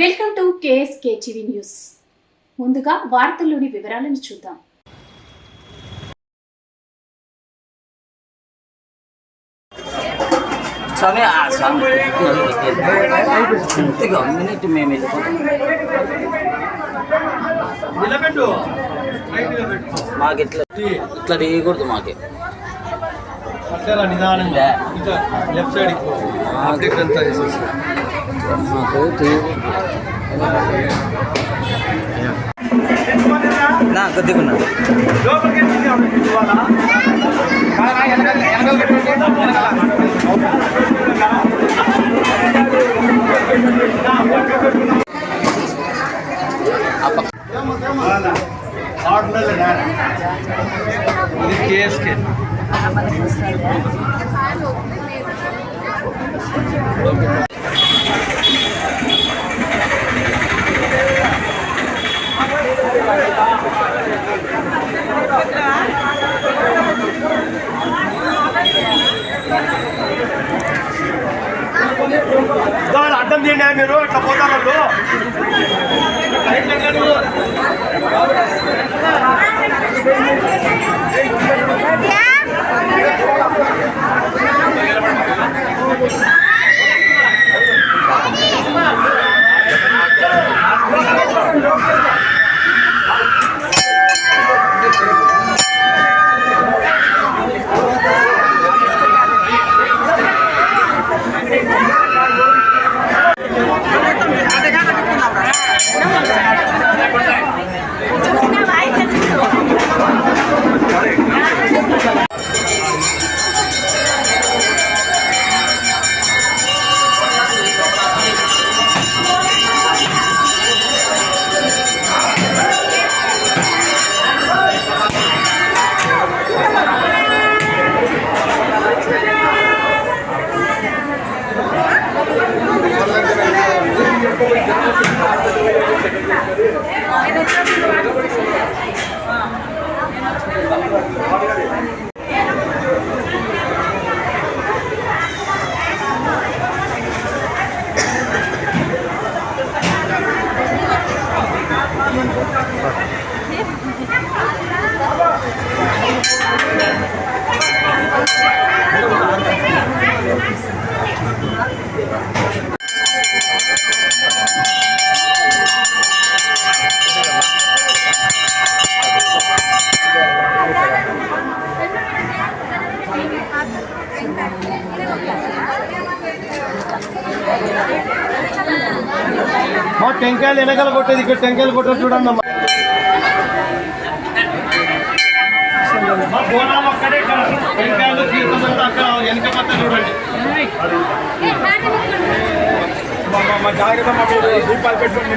Welcome to KSK TV news. ముందుగా వార్తల్లోని వివరాలను చూద్దాం. స్వామి ఆ స్వామి ఇదిగో మినిట్ మేము వెళ్ళిపోతాం. మాకు ఇట్లా ఇట్లా తీయకూడదు మాకు. నిదానంగా left side అప్డేట్ అంతా చేసేస్తా మాకు తీయకూడదు నా కొద్దిగా ఉన్నాడు లోపలికి వెళ్ళి అప్పుడు దాని అడ్డం తీయండి మీరు ఇట్లా పోతారు వాళ్ళు టెంకాయలు వెనకాల కొట్టేది ఇక్కడ టెంకాయలు కొట్టేది చూడండి అమ్మా. మా టెంకాయలు తీర్థం అక్కడ వెనక పక్క చూడండి. మా- జాగ్రత్త దీపాలు పెట్టుకోండి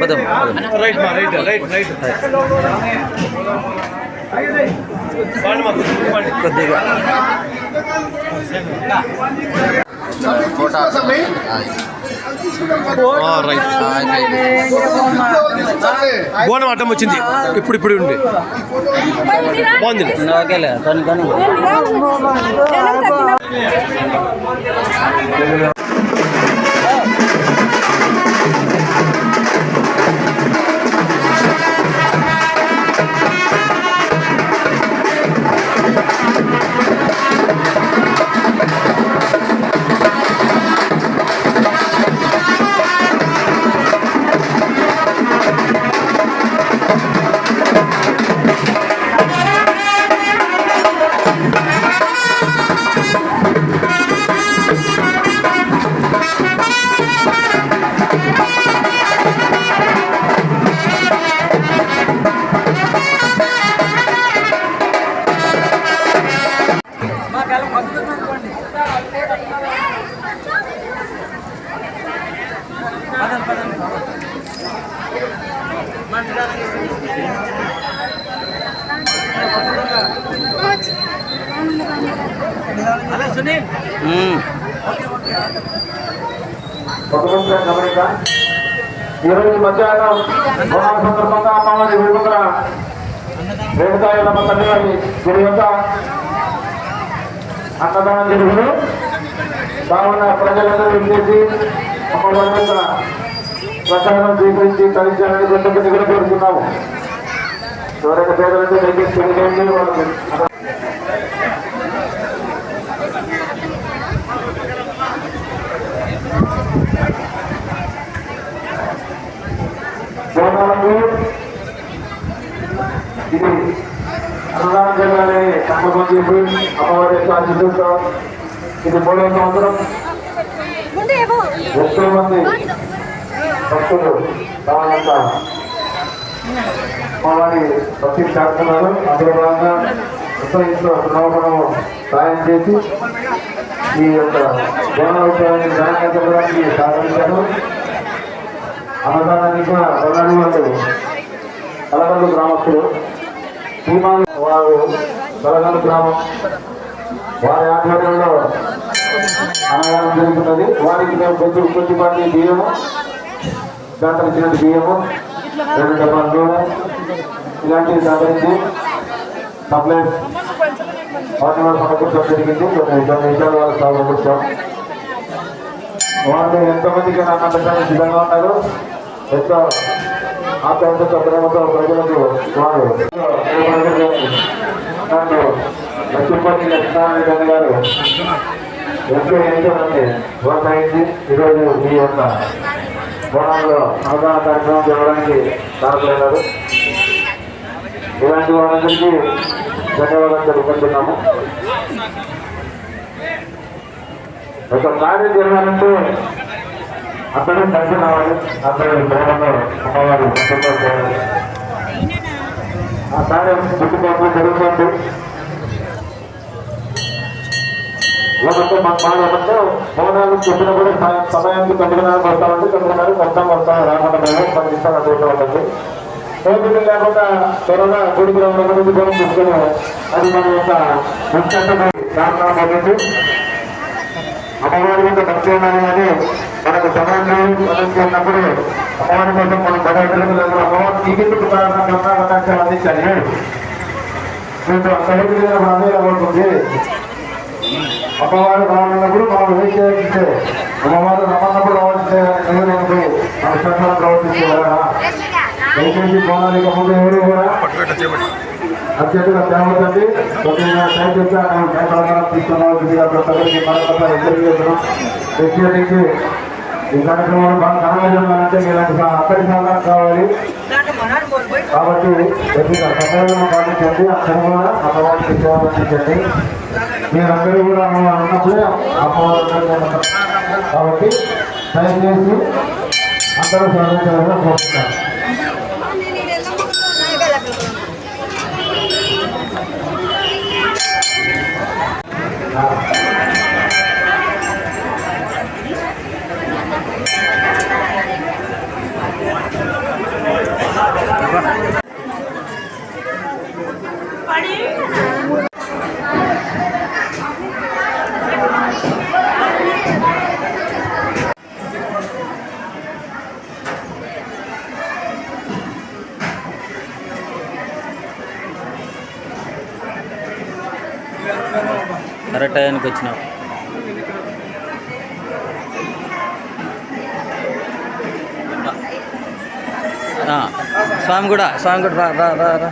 పదం పదం రైట్ మా రైట్ రైట్ రైట్ బాండి మా బాండి కొద్దిగా బోనం అడ్డం వచ్చింది. ఇప్పుడు ఇప్పుడు ఉంది బాగుంది ఓకేలే ఉమ్. ఒక నిమిషం గమనిక ఈరోజు మధ్యాహ్నం బోనాల సందర్భంగా అమ్మవారి విడుదల. రేణుకాయలమ్మ తల్లి వారి గుడి యొక్క అన్నదానం జరుగును కావున ప్రజలందరూ విచ్చేసి అమ్మవారి యొక్క ప్రసాదం స్వీకరించి తరించాలని కోరుతున్నాము ఎవరైనా పేదలంటే దయచేసి తెలియజేయండి. వాళ్ళకి బోనాలకు ఇది అన్నదానం జరగాలని సంకల్పం చేసి అమ్మవారి యొక్క ఆశీస్సులతో ఇది మూడవ సంవత్సరం. ఎంతో మంది భక్తులు తమ యొక్క అమ్మవారి భక్తి చేస్తున్నారు అందులో భాగంగా ఎంతో ఇంట్లో సాయం చేసి ఈ యొక్క బోనాల ఉత్సవాన్ని ఘనంగా జరగడానికి సహకరించారు అన్నదానానికి కూడా వెళ్ళని వాళ్ళు కలగల్లు గ్రామస్తులు. భీమాలు వారు కలగల్లు గ్రామం. వారి ఆధ్వర్యంలో అన్నదానం జరుగుతున్నది. వారికి మేము కొద్ది కొద్దిపాటి బియ్యము గంటల చిన్న బియ్యము రెండు డబ్బాల నూనె ఇలాంటివి సహకరించి సప్లై వాటిని కూడా సమకూర్చడం జరిగింది. కొన్ని కొన్ని విషయాలు వాళ్ళు సమకూర్చాం. వాళ్ళు ఎంతమందికి నాకు పెట్టడానికి సిద్ధంగా ఉన్నారు. ఎంతో ఆప్యాయతతో ప్రేమతో ప్రజలకు వారు. నన్ను లక్ష్మీపతి లక్ష్మీనారాయణ గారు ఎంతో ఎంతో మంది ప్రోత్సహించి ఈరోజు మీ యొక్క కోణంలో అవగాహన కార్యక్రమం జరగడానికి కారణమైనారు ఇలాంటి వారందరికీ ధన్యవాదాలు తెలుపుతున్నాము ఒక కార్యం జరగాలంటే అక్కడే కలిసి రావాలి అక్కడ ప్రేమలో అమ్మవారి భక్తులతో చేయాలి ఆ సారి చుట్టుపక్కల జరుగుతుంది. లేకపోతే మన బాధపడితే భవనాలు చెప్పినప్పుడు సమయానికి తొమ్మిదిన్నరకు వస్తామండి. తొమ్మిదిన్నరకు మొత్తం వస్తాం రాకుండా మేము పది నిమిషాలు అటు ఉంటుంది. కోవిడ్ లేకుండా కరోనా గుడికి రావడం గురించి కూడా చూసుకుని అది మన యొక్క ముఖ్యమైన కారణం అవుతుంది అమ్మవారి యొక్క భక్తి ఉండాలి కానీ మనకు సమయం సమస్య ఉన్నప్పుడు అమ్మవారి కోసం మనం పదవి అమ్మవారు తీకెందుకు కటాక్షం అందించాలి మీకు సైనికులు మనమే అవుతుంది అమ్మవారు రావాలన్నప్పుడు మనం ఏం చేయాల్సిందే? అమ్మవారు రమ్మన్నప్పుడు రావాల్సిందే మన సంఘాలు ప్రవర్తించేవారా? దయచేసి ముందు ఎవరు కూడా అత్యంతగా తేవద్దండి టైం చెప్తే టైం ప్రకారం ప్రతి ఈ కార్యక్రమాలు బాగా ఘనంగా జరగాలంటే మీలాంటి అక్కడి సహకారం కావాలి. కాబట్టి కొద్దిగా పాటించండి అక్కడ కూడా అమ్మవారికి సేవ అందించండి మీరందరూ కూడా అమ్మవారు ఉన్నప్పుడే అమ్మవారు కాబట్టి దయచేసి అందరూ సహకరించాలని కోరుతున్నాను కరెక్ట్ టైంకి వచ్చినావు స్వామి కూడా స్వామి కూడా రా రా రా రా.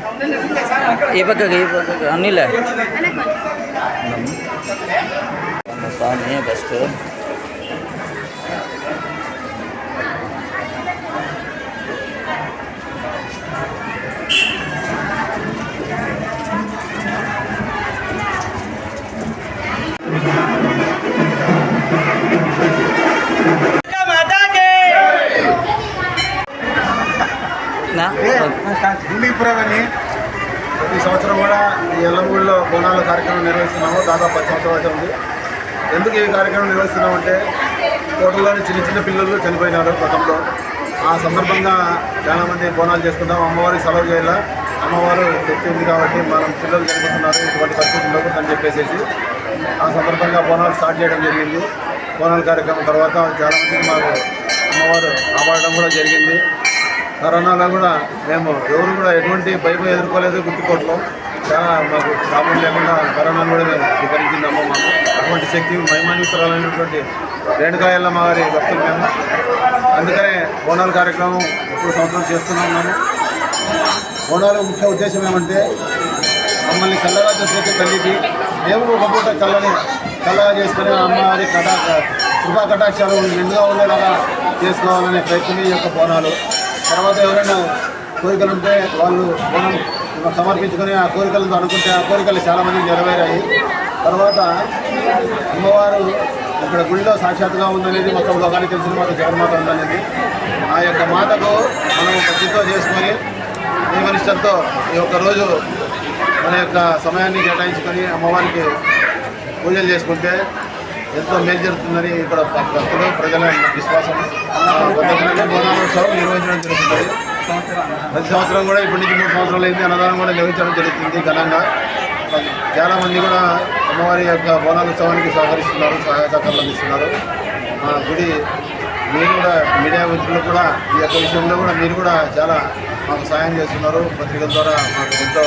ఈ పక్కకి ఈ పక్కకి అన్నీలే. స్వామి బెస్ట్. గుండీపురమని ప్రతి సంవత్సరం కూడా ఈ ఎల్లంగూడిలో బోనాల కార్యక్రమం నిర్వహిస్తున్నాము. దాదాపు పది సంవత్సరాలు ఉంది. ఎందుకు ఈ కార్యక్రమం నిర్వహిస్తున్నామంటే కోటలోని చిన్న చిన్న పిల్లలు చనిపోయినారు గతంలో. ఆ సందర్భంగా చాలామంది బోనాలు చేసుకుంటాం అమ్మవారికి సెలవు చేయాల? అమ్మవారు శక్తి ఉంది కాబట్టి మనం పిల్లలు చనిపోతున్నారు. ఇటువంటి పరిస్థితి ఉండకూడదని చెప్పేసి ఆ సందర్భంగా బోనాలు స్టార్ట్ చేయడం జరిగింది. బోనాల కార్యక్రమం తర్వాత చాలామంది మాకు అమ్మవారు కాపాడడం కూడా జరిగింది. కరోనాలో కూడా మేము ఎవరు కూడా ఎటువంటి భయం ఎదుర్కోలేదు గుర్తుకోవట్లో చాలా మాకు ప్రాబ్లం లేకుండా కరోనాను కూడా మేము వివరించింది మాకు. అటువంటి శక్తి మహిమాన్వితరాలైనటువంటి రేణుకాయల వారి భక్తులు మేము. అందుకనే బోనాల కార్యక్రమం ఎక్కువ సంవత్సరం చేస్తున్నాము మేము. బోనాల ముఖ్య ఉద్దేశం ఏమంటే మమ్మల్ని చల్లగా చేసే తల్లికి దేవుడు ఒక పూట చల్లని చల్లగా చేసుకుని అమ్మవారి కటా కృపా కటాక్షాలు నిండుగా ఉండేలాగా చేసుకోవాలనే ప్రయత్నం ఈ యొక్క బోనాలు. తర్వాత ఎవరైనా కోరికలు ఉంటే వాళ్ళు మనం సమర్పించుకొని ఆ కోరికలతో అనుకుంటే ఆ కోరికలు చాలామంది నెరవేరాయి. తర్వాత అమ్మవారు ఇక్కడ గుడిలో సాక్షాత్గా ఉందనేది మొత్తం లోకానికి తెలిసిన మాత జగన్మాత ఉందనేది. ఆ యొక్క మాతకు మనం భక్తితో చేసుకొని నియమనిష్టంతో ఈ యొక్క రోజు మన యొక్క సమయాన్ని కేటాయించుకొని అమ్మవారికి పూజలు చేసుకుంటే ఎంతో మేలు జరుగుతుందని ఇక్కడ భక్తులు ప్రజల విశ్వాసం. ఆ బోనాలోత్సవం నిర్వహించడం జరుగుతుంది. ప్రతి సంవత్సరం కూడా ఇప్పటి నుంచి మూడు సంవత్సరాలు అయింది. అన్నదానం కూడా నిర్వహించడం జరుగుతుంది ఘనంగా. చాలామంది కూడా అమ్మవారి యొక్క బోనాలోత్సవానికి సహకరిస్తున్నారు సహాయ సహకారాలు అందిస్తున్నారు. మా గుడి మీరు కూడా మీడియా మిత్రులు కూడా ఈ యొక్క విషయంలో కూడా మీరు కూడా చాలా మాకు సహాయం చేస్తున్నారు. పత్రికల ద్వారా మాకు ఎంతో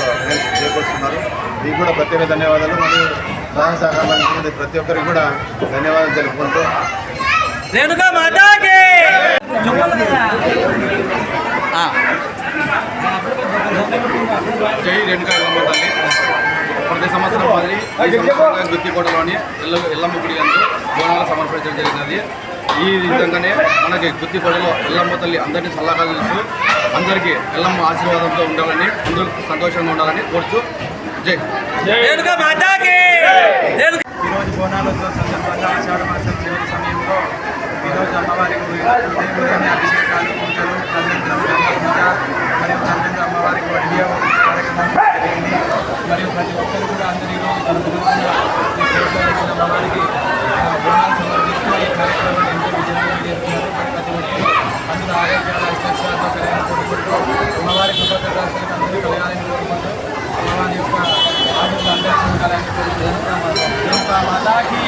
చేకూరుస్తున్నారు. మీకు కూడా ప్రత్యేక ధన్యవాదాలు. మరియు సహాయ సహకారాలు అందించిన ప్రతి ఒక్కరికి కూడా ధన్యవాదాలు తెలుపుకుంటూ రేణుకా మాతాకి! ఆ, జై రేణుకా ఎల్లమ్మ తల్లి. ప్రతి సంవత్సరం మళ్ళీ గుత్తికోటలోని ఎల్ల ఎల్లమ్మ గుడి అందు బోనాలు సమర్పించడం జరిగినది. ఈ విధంగానే మనకి గుత్తికోటలో ఎల్లమ్మ తల్లి అందరినీ సలహా చేస్తూ అందరికీ ఎల్లమ్మ ఆశీర్వాదంతో ఉండాలని అందరూ సంతోషంగా ఉండాలని కోరుచు జై. ఈరోజు బోనాలతో సందర్భంగా ఆషాఢ మాసం చివరి సమయంలో ఈరోజు అమ్మవారికి అభిషేకాలు పూజలు పూజ జనతా మాత జనతా మాతాకి